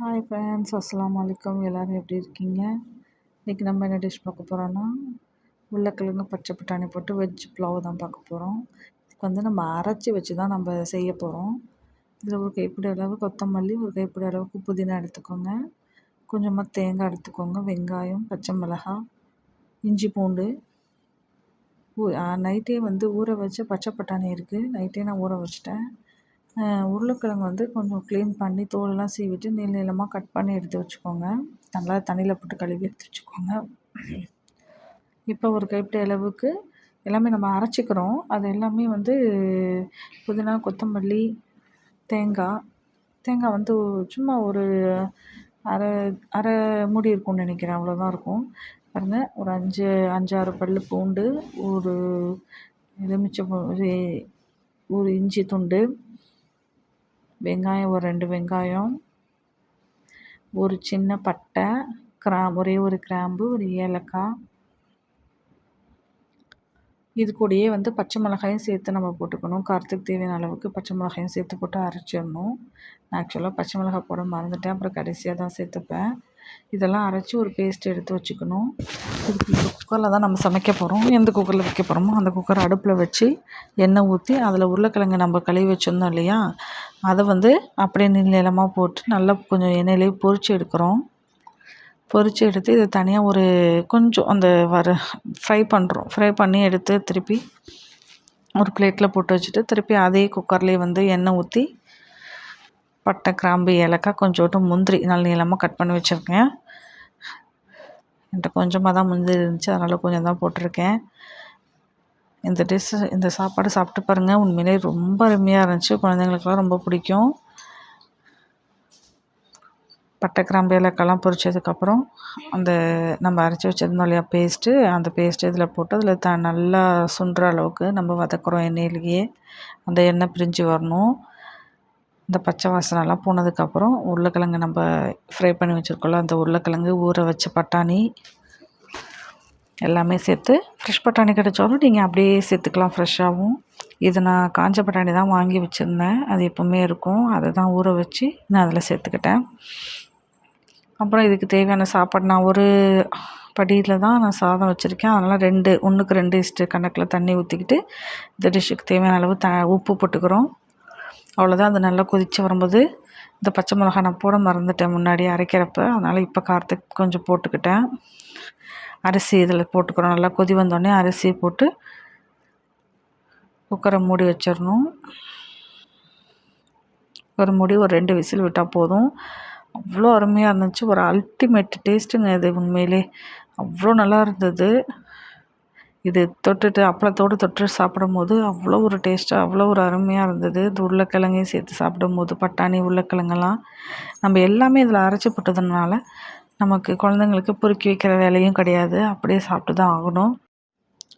Hi friends அஸ்லாம் வலைக்கம் எல்லோரும் எப்படி இருக்கீங்க? இன்றைக்கி நம்ம என்ன டிஷ் பார்க்க போகிறோன்னா உருளைக்கிழங்கு பச்சை பட்டாணி போட்டு வெஜ் புலாவ் தான் பார்க்க போகிறோம் இதுக்கு வந்து நம்ம அரைச்சி வச்சு தான் நம்ம செய்ய போகிறோம் இதில் ஒரு கைப்பிடி அளவு கொத்தமல்லி ஒரு கைப்பிடி அளவுக்கு புதினா எடுத்துக்கோங்க. கொஞ்சமாக தேங்காய் எடுத்துக்கோங்க. வெங்காயம் பச்சை மிளகாய் இஞ்சி பூண்டு. நைட்டே வந்து ஊற வச்ச பச்சை பட்டாணி இருக்குது நைட்டே நான் ஊற வச்சிட்டேன். உருளைக்கிழங்கு வந்து கொஞ்சம் க்ளீன் பண்ணி தோலெல்லாம் சீவிட்டு நீள நீளமாக கட் பண்ணி எடுத்து வச்சுக்கோங்க. நல்லா தண்ணியில் போட்டு கழுவி எடுத்து வச்சுக்கோங்க. இப்போ ஒரு கைப்பிடி அளவுக்கு எல்லாமே நம்ம அரைச்சிக்கிறோம். அது எல்லாமே வந்து புதினா கொத்தமல்லி தேங்காய். தேங்காய் வந்து சும்மா ஒரு அரை அரை மூடி இருக்கும்னு நினைக்கிறேன். அவ்வளோதான் இருக்கும். பாருங்கள் ஒரு அஞ்சு அஞ்சாறு பல் பூண்டு ஒரு எலுமிச்சை ஒரு இஞ்சி துண்டு வெங்காயம் ஒரு ரெண்டு வெங்காயம் ஒரு சின்ன பட்டை கிரா ஒரே ஒரு கிராம்பு ஒரு ஏலக்காய். இது கூடயே வந்து பச்சை மிளகாயும் சேர்த்து நம்ம போட்டுக்கணும். காரத்துக்கு தேவையான அளவுக்கு பச்சை மிளகாயும் சேர்த்து போட்டு அரைச்சிடணும். நான் ஆக்சுவலாக பச்சை மிளகாய் போட மறந்துட்டேன். அப்புறம் கடைசியாக தான் சேர்த்துப்பேன். இதெல்லாம் அரைச்சி ஒரு பேஸ்ட் எடுத்து வச்சுக்கணும். இதுக்கு இந்த குக்கரில் தான் நம்ம சமைக்க போகிறோம் எந்த குக்கரில் வைக்க போகிறோமோ அந்த குக்கரை அடுப்பில் வச்சு எண்ணெய் ஊற்றி அதில் உருளைக்கிழங்கு நம்ம கழுவி வச்சுருந்தோம் இல்லையா? அதை வந்து அப்படியே நீள நீளமாக போட்டு நல்லா கொஞ்சம் எண்ணெயிலே பொரித்து எடுக்கிறோம். பொரித்து எடுத்து இதை தனியாக ஒரு கொஞ்சம் அந்த வர ஃப்ரை பண்ணுறோம் ஃப்ரை பண்ணி எடுத்து திருப்பி ஒரு பிளேட்டில் போட்டு வச்சுட்டு திருப்பி அதே குக்கர்லேயே வந்து எண்ணெய் ஊற்றி பட்டை கிராம்பு ஏலக்காய் கொஞ்சோட்டு முந்திரி நல்ல நீளமாக கட் பண்ணி வச்சுருக்கேன். என்கிட்ட கொஞ்சமாக தான் முந்திரி இருந்துச்சு அதனால் கொஞ்சம் தான் போட்டிருக்கேன். இந்த டிஷ்ஷு இந்த சாப்பாடு சாப்பிட்டு பாருங்கள் உண்மையிலே ரொம்ப அருமையாக இருந்துச்சு. குழந்தைங்களுக்குலாம் ரொம்ப பிடிக்கும். பட்டை கிராம்பு ஏலக்காய்லாம் பொரிச்சதுக்கப்புறம் அந்த நம்ம அரைச்சி வச்சுருந்தோம் இல்லையா பேஸ்ட்டு அந்த பேஸ்ட்டு இதில் போட்டு அதில் த நல்லா சுண்டுற அளவுக்கு நம்ம வதக்குறோம் எண்ணெயிலேயே. அந்த எண்ணெய் பிரிஞ்சு வரணும். இந்த பச்சை வாசனைலாம் போனதுக்கப்புறம் உருளைக்கிழங்கு நம்ம ஃப்ரை பண்ணி வச்சுருக்கோம்ல அந்த உருளைக்கிழங்கு ஊற வச்ச பட்டாணி எல்லாமே சேர்த்து ஃப்ரெஷ் பட்டாணி கிடைச்சாலும் நீங்கள் அப்படியே சேர்த்துக்கலாம் ஃப்ரெஷ்ஷாகவும் இது நான் காஞ்ச பட்டாணி தான் வாங்கி வச்சுருந்தேன். அது எப்போவுமே இருக்கும். அதை தான் ஊற வச்சு நான் அதில் சேர்த்துக்கிட்டேன். அப்புறம் இதுக்கு தேவையான சாப்பாடு நான் ஒரு படியில் தான் நான் சாதம் வச்சுருக்கேன். அதனால் ரெண்டு ஒன்றுக்கு ரெண்டு இஸ்ட்டு கணக்கில் தண்ணி ஊற்றிக்கிட்டு இந்த டிஷ்ஷுக்கு தேவையான அளவு த உப்பு போட்டுக்கிறோம். அவ்வளோதான் அது நல்லா கொதித்து வரும்போது இந்த பச்சை மிளகா நான் போட மறந்துட்டேன் முன்னாடி அரைக்கிறப்ப. அதனால் இப்போ காரத்துக்கு கொஞ்சம் போட்டுக்கிட்டேன். அரிசி இதில் போட்டுக்கிறோம். நல்லா கொதி வந்தோடனே அரிசி போட்டு குக்கரை மூடி வச்சிடணும். ஒரு மூடி ஒரு ரெண்டு விசில் விட்டால் போதும். அவ்வளோ அருமையாக இருந்துச்சு. ஒரு அல்டிமேட் டேஸ்ட்டுங்க இது உண்மையிலே. அவ்வளோ நல்லா இருந்தது. இது தொட்டுட்டு அப்பளத்தோடு தொட்டு சாப்பிடும்போது அவ்வளோ ஒரு டேஸ்ட்டாக அவ்வளோ ஒரு அருமையாக இருந்தது. இது உருளைக்கிழங்கையும் சேர்த்து சாப்பிடும்போது பட்டாணி உருளைக்கிழங்கெல்லாம் நம்ம எல்லாமே இதில் அரைச்சி போட்டதுனால நமக்கு குழந்தைங்களுக்கு பொறுக்கி வைக்கிற வேலையும் கிடையாது. அப்படியே சாப்பிட்டு தான் ஆகணும்.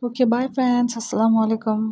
ஓகே பாய் ஃப்ரெண்ட்ஸ் அஸ்லாம் வலைக்கம்